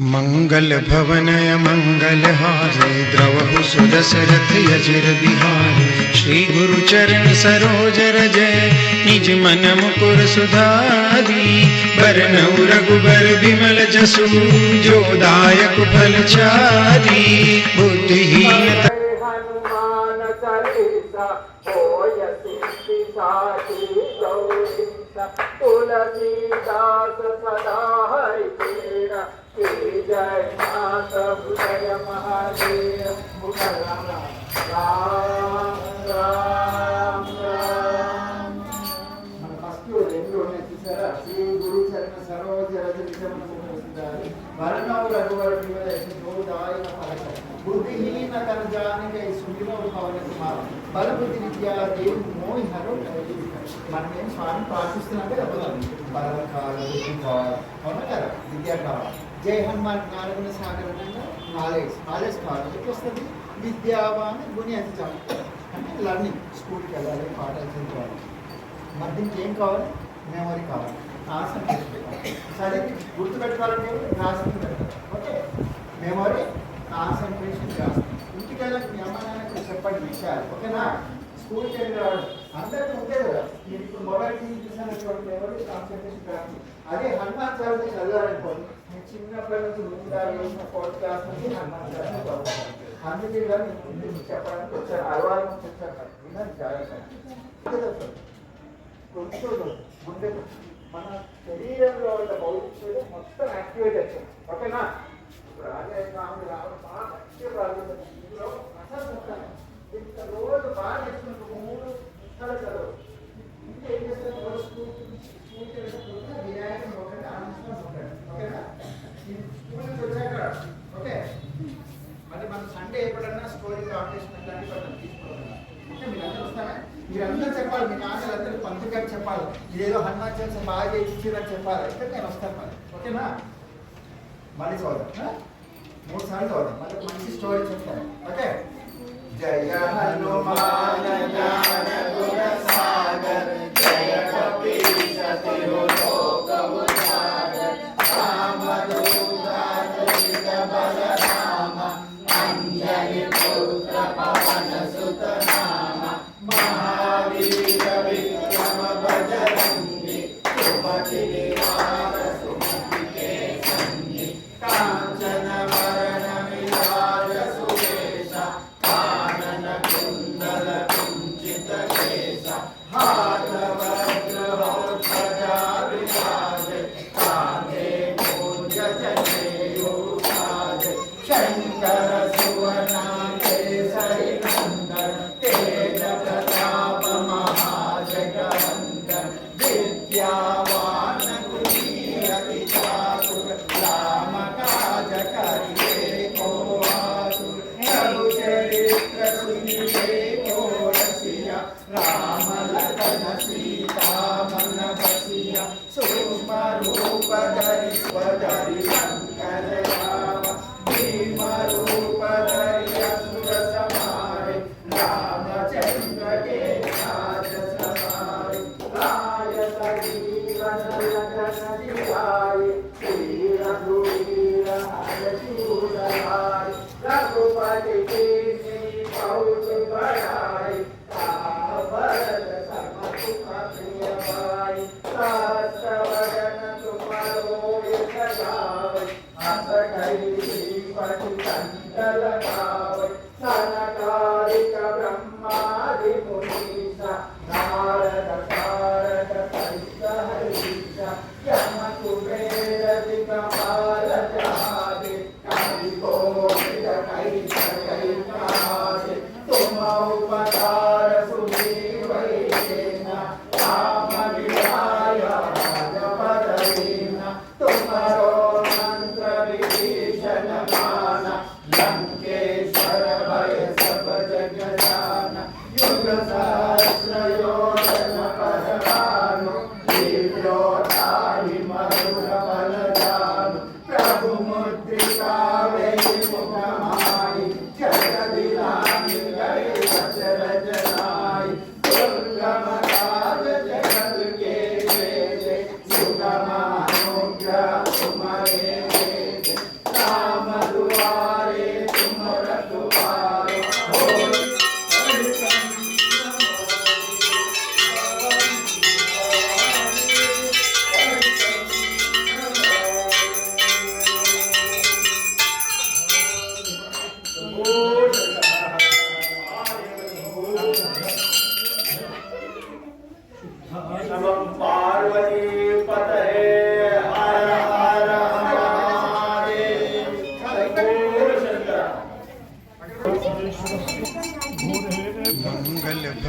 मंगल भवनय मंगलहारे द्रवहु सुदशरथ यजिर बिहारी। श्री गुरु चरण सरोज जय निज मन मुकुर सुधारी। बरनउ रघुबर बिमल जसु, जो दायक फल चारी। बुद्धिहीन सदा हरि। బలబుద్ధి విద్యా దేవుని మోహి హరో మనం ఏం స్వామి ప్రార్థిస్తున్నాం కదా బలం కావాలి బుద్ధి కావాలి అవునా కదా? విద్య కావాలి జై హనుమాన్ జ్ఞానగుణ సాగరంగా నాలెడ్జ్ నాలెడ్జ్ కాదు ఎట్లా వస్తుంది. విద్యావాన్ గుణి అతి అంటే లర్నింగ్ స్కూల్కి వెళ్ళాలి పాఠాలు చదువుకోవాలి. మరి దీనికి ఏం కావాలి? మెమరీ కావాలి. కాన్సన్ట్రేషన్ సరే గుర్తుపెట్టుకోవాలంటే రాసింది పెట్టాలి ఓకే. మెమరీ కాన్సన్ట్రేషన్ చేస్తాం ఇంటికి వెళ్ళాక మీ అమ్మ నాన్నకి చెప్పండి విషయాలు. ఓకేనా? స్కూల్కి వెళ్ళి రావడం. అందరికీ ఉంటే కదా. మీరు ఇప్పుడు మొబైల్ టీవీ చూసినటువంటి మెమరీ కాన్సన్ట్రేషన్ చేస్తాం అదే హనుమాన్ చాలీసా చదివారనుకోండి. మీరు చిన్నప్పటి నుంచి ముందా వేసిన ఫోర్త్ క్లాస్ నుంచి హనుమాన్ చాలీసా అందుకే కానీ మీకు చెప్పడానికి వచ్చాను అరవారం నుంచి వచ్చాను విన్నాను జాగ్రత్త కొంచెం ముందే మన శరీరంలో ఉన్న భవిష్యత్తు మొత్తం యాక్టివేట్ అవుతుంది ఓకేనా ఇప్పుడు ఆగే రావడం బాగా మంచిగా ప్రారంభించారు ఇందులో అసలు ఉంటాను ఇంత రోజు బాగా చేస్తున్న మూడు పుస్తకాలు చదవు ఇంకా ఏం చేస్తారు రోజు స్కూల్ స్కూల్ వెళ్ళినప్పుడు వినాయకుని ఒకటి ఆనందించడం ఒకటి ఓకేనా ఈ స్కూల్ నుంచి వచ్చాక ఓకే మరి మన సండే ఎప్పుడన్నా స్టోరీ కాంపిటీషన్ అట్లాంటి మనం తీసుకోవాలి ఓకే మీరందరూ వస్తారా మీరందరూ చెప్పాలి మీ నాన్నలందరూ పంతుగారు చెప్పాలి ఇదేదో హనుమాన్ చాలీసా బాగా చేయించారని చెప్పాలి అయితే నేను వస్తాను మరి ఓకేనా? మళ్ళీ చదువుదాం. మూడు సార్లు చదువుదాం. మళ్ళీ మంచి స్టోరీ చెప్తాను. ఓకే? జయ హనుమాన్ శంకర సువనా కేసరి నందన తేజ ప్రతాప మహాజగవందన విద్యావాన కులీయతి చాతుర రామ కాజ కరిగే కోవాతుర చరిత్ర సునిలే కోరసియ రామ లఖన సీతా మన బసియ సూక్ష్మ రూప ధరి స్వధరి శంకర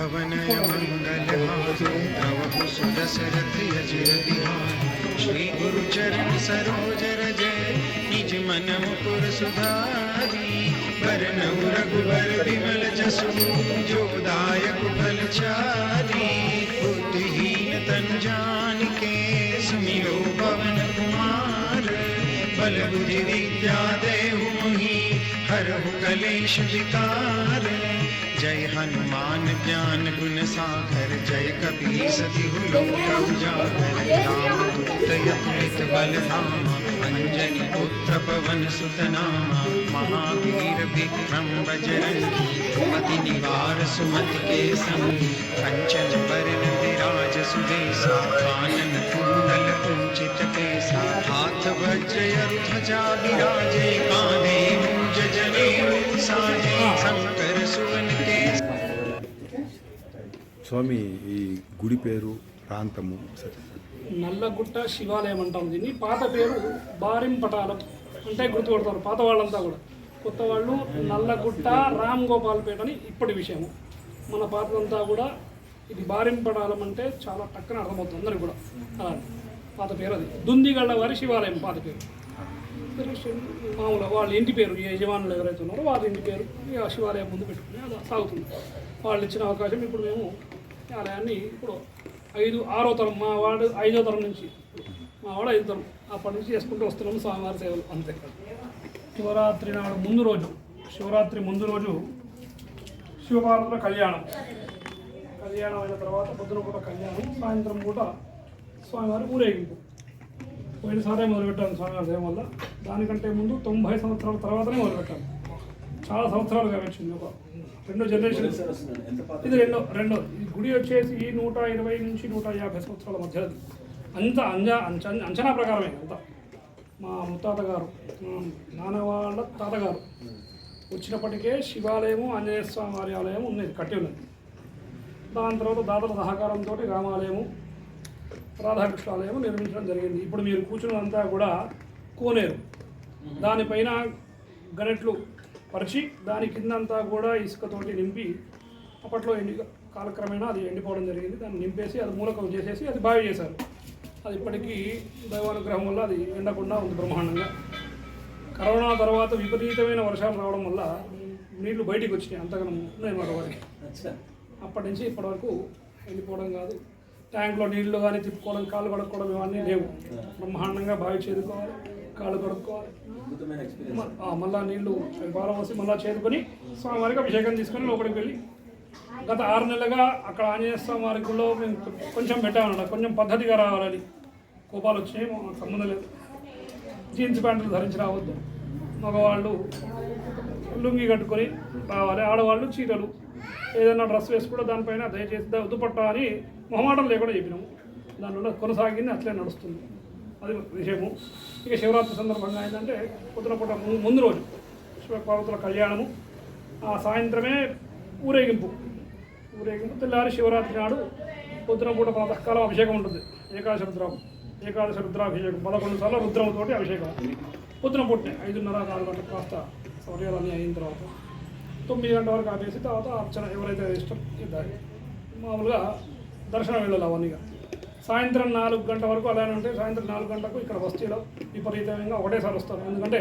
पवनय श्री गुरु चरण सरोज रज, निज मन मुकुर सुधारी। विमल जसु जोदायक फलचारी बुद्धिहीन तन जान के सुमिरो पवन कुमार। बल बुद्धि विद्या देहु हर हरहु कलेश विकार। जय हनुमान ज्ञान गुण सागर, जय कबीर सतिहु लोक उजागर पुत्र पवन सुत नामा। महावीर विक्रम बजरंगी सुमति निवार सुमति के संगी कंचन वरण विराज सुदेशा, कानन कुंडल कुंचित केसा। हाथ वज्र ध्वजा विराजे कांधे స్వామి ఈ గుడి పేరు ప్రాంతము. సరే నల్లగుట్ట శివాలయం అంటాం దీన్ని. పాత పేరు బారింపటాలం అంటే గుర్తుపడతారు పాత వాళ్ళంతా కూడా. కొత్త వాళ్ళు నల్లగుట్ట రామ్ గోపాల్పేట అని ఇప్పటి విషయము. మన పాతదంతా కూడా ఇది బారింపటాలం అంటే చాలా టక్కన అర్థమవుతుంది అందరికి కూడా. పాత పేరు అది. దుందిగళ్ళ వారి శివాలయం పాత పేరు. మామూలుగా వాళ్ళ ఇంటి పేరు ఈ యజమానులు ఎవరైతే ఉన్నారో వాళ్ళ ఇంటి పేరు శివాలయం ముందు పెట్టుకుని అలా సాగుతుంది. వాళ్ళు ఇచ్చిన అవకాశం ఇప్పుడు మేము ఆలయాన్ని ఇప్పుడు ఐదు ఆరో తరం మా వాడు ఐదో తరం నుంచి మా వాడు ఐదో తరం అప్పటి నుంచి చేసుకుంటూ వస్తున్నాము స్వామివారి సేవలు. అంతే. శివరాత్రి నాడు ముందు రోజు శివరాత్రి ముందు రోజు శివపార్వతుల కళ్యాణం. కళ్యాణం అయిన తర్వాత పొద్దున పూట కళ్యాణం సాయంత్రం పూట స్వామివారి ఊరేగింపు. పోయినసారే మొదలుపెట్టాను స్వామివారి సేవ వల్ల. దానికంటే ముందు తొంభై సంవత్సరాల తర్వాతనే మొదలుపెట్టాను. చాలా సంవత్సరాలుగా వచ్చింది ఒక రెండో జనరేషన్ ఇది రెండో రెండో. ఈ గుడి వచ్చేసి ఈ నూట ఇరవై నుంచి నూట యాభై సంవత్సరాల మధ్యలో అంత అంజా అంచ అంచనా ప్రకారమే అంత. మా ముత్తాత గారు నాన్న వాళ్ళ తాతగారు వచ్చినప్పటికే శివాలయము ఆంజనేయ స్వామి వారి ఆలయం ఉన్నది కట్టి ఉన్నది. దాని తర్వాత దాతల సహకారంతో రామాలయము రాధాకృష్ణ ఆలయం నిర్మించడం జరిగింది. ఇప్పుడు మీరు కూర్చున్నదంతా కూడా కోనేరు. దానిపైన గనెట్లు పరిచి దాని కిందంతా కూడా ఇసుకతోటి నింపి అప్పట్లో ఎండి కాలక్రమేణా అది ఎండిపోవడం జరిగింది. దాన్ని నింపేసి అది మూలకం చేసేసి అది బావి చేశారు. అది ఇప్పటికీ దైవానుగ్రహం వల్ల అది ఎండకుండా ఉంది బ్రహ్మాండంగా. కరోనా తర్వాత విపరీతమైన వర్షాలు రావడం వల్ల నీళ్ళు బయటికి వచ్చినాయి అంతగానం ఉన్నాయి మాట వారికి. అప్పటి నుంచి ఇప్పటి వరకు వెళ్ళిపోవడం కాదు. ట్యాంక్లో నీళ్ళు కానీ తిప్పుకోవడం కాళ్ళు కడుక్కోవడం ఇవన్నీ లేవు. బ్రహ్మాండంగా బావి చేదుకోవాలి కాళ్ళు కడుక్కోవాలి. మళ్ళా నీళ్ళు పాలు పోసి మళ్ళా చేదుకొని స్వామివారికి అభిషేకం తీసుకొని లోపలికి వెళ్ళి గత ఆరు నెలలుగా అక్కడ ఆంజనేయ స్వామి మేము కొంచెం పెట్టామన్నమాట కొంచెం పద్ధతిగా రావాలని. కోపాలు వచ్చినాయి మాకు సంబంధం లేదు. జీన్స్ ప్యాంట్లు ధరించి రావద్దు. మగవాళ్ళు లుంగి కట్టుకొని రావాలి. ఆడవాళ్ళు చీరలు. ఏదైనా డ్రెస్ వేసుకుంటే దానిపైన దయచేసి ద- దుపట్టా అని మొహమాటం లేకుండా చెప్పినాము. దానివల్ల కొనసాగింది అట్లే నడుస్తుంది. అది విషయము. ఇక శివరాత్రి సందర్భంగా ఏంటంటే పొద్దున పూట ముందు రోజు శివపార్వతుల కళ్యాణము ఆ సాయంత్రమే ఊరేగింపు. ఊరేగింపు తెల్లారి శివరాత్రి నాడు పొద్దున పూట ప్రాతకాలం అభిషేకం ఉంటుంది. ఏకాదశ రుద్రం ఏకాదశ రుద్రాభిషేకం. పదకొండు సార్లు రుద్రంతోటి అభిషేకం. పొద్దున పుట్టిన ఐదున్నర నాలుగు గంటల కాస్త సౌర్యాలన్నీ అయిన తర్వాత తొమ్మిది గంటల వరకు ఆపేసి తర్వాత అర్చన ఎవరైతే ఇష్టం ఇద్దారు మామూలుగా దర్శనం వెళ్ళాలి అవన్నీగా సాయంత్రం నాలుగు గంటల వరకు అలానే ఉంటే సాయంత్రం నాలుగు గంటలకు ఇక్కడ బస్తీలో విపరీతంగా ఒకటేసారి వస్తారు. ఎందుకంటే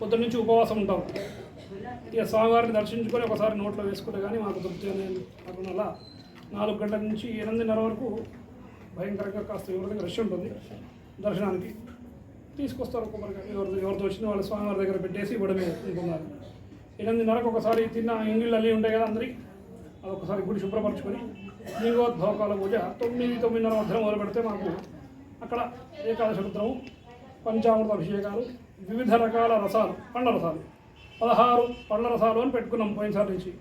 పొద్దున్న నుంచి ఉపవాసం ఉంటాం. ఇక స్వామివారిని దర్శించుకొని ఒకసారి నోట్లో వేసుకుంటే కానీ మాకు తృప్తి అనేది అలా నాలుగు గంటల నుంచి ఎనిమిదిన్నర వరకు భయంకరంగా కాస్త ఎవరి రష్ ఉంటుంది దర్శనానికి. తీసుకొస్తారు కొబ్బరికాయ. ఎవరు ఎవరితో వచ్చిన వాళ్ళు స్వామివారి దగ్గర పెట్టేసి ఇవ్వడమే అనుకున్నారు. ఎనిమిదిన్నరకు ఒకసారి తిన్న ఇంగిళ్ళు అల్లి ఉంటాయి కదా అందరికి అదొకసారి గుడి శుభ్రపరచుకొని లింగోద్భవకాల పూజ తొమ్మిది తొమ్మిదిన్నర మధ్యలో మొదలు పెడితే మాకు అక్కడ ఏకాదశ రుద్రము పంచామృత అభిషేకాలు వివిధ రకాల రసాలు పండ్ల రసాలు. పదహారు పండ్ల రసాలు అని పెట్టుకున్నాం పోయినసారి నుంచి.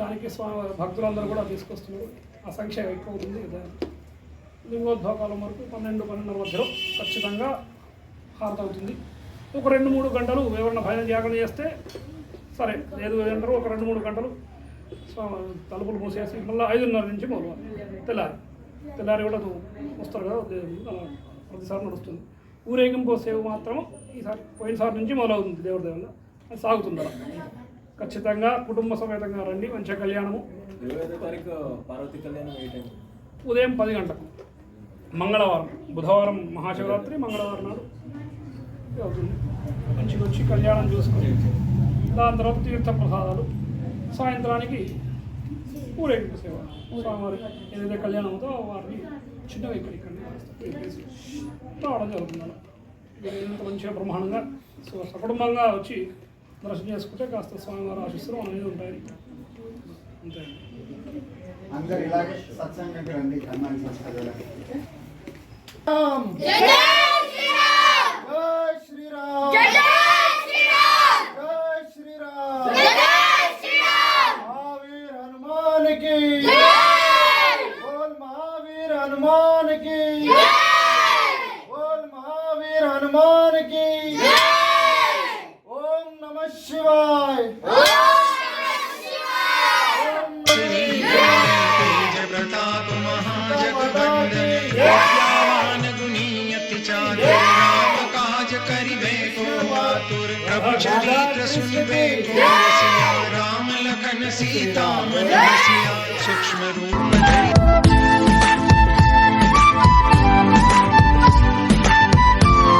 దానికి స్వామి భక్తులందరూ కూడా తీసుకొస్తున్నారు. ఆ సంఖ్య ఎక్కువ అవుతుంది లింగోద్భవకాలం వరకు పన్నెండు పన్నెండున్నర మధ్యలో ఖచ్చితంగా హారత అవుతుంది ఒక రెండు మూడు గంటలు వివరణ భయం జాగరణ చేస్తే సరే లేదు అంటారు ఒక రెండు మూడు గంటలు తలుపులు మూసేసి మళ్ళీ ఐదున్నర నుంచి మొదలు తెల్లారి. తెల్లారి కూడా వస్తారు కదా ప్రతిసారి నడుస్తుంది. ఊరేగింపు సేవ మాత్రం ఈసారి పోయినసారి నుంచి మొదలవుతుంది దేవుడి దేవుళ్ళ అది సాగుతుంది అలా. ఖచ్చితంగా కుటుంబ సమేతంగా రండి మంచిగా కళ్యాణము. ఉదయం పది గంటలకు మంగళవారం. బుధవారం మహాశివరాత్రి మంగళవారం నాడు అవుతుంది. మంచిగా వచ్చి కళ్యాణం చూసుకొని దాని తర్వాత తీర్థ ప్రసాదాలు సాయంత్రానికి ఊరేగింపు సేవ. స్వామివారి ఏదైతే కళ్యాణం అవుతో వారిని చిన్నగా ఇక్కడ ఇక్కడ రావడం జరుగుతుంది ఎంత మంచిగా బ్రహ్మాండంగా సో సకుటుంబంగా వచ్చి దర్శనం చేసుకుంటే కాస్త స్వామివారి ఆశిస్తులు మన మీద ఉంటాయి. అంతే. అందరు ఇలాగే సత్సంగంకి రండి चरित्र सुनिबे को रसिया राम लखन सीता मन बसिया सूक्ष्म रूप धरि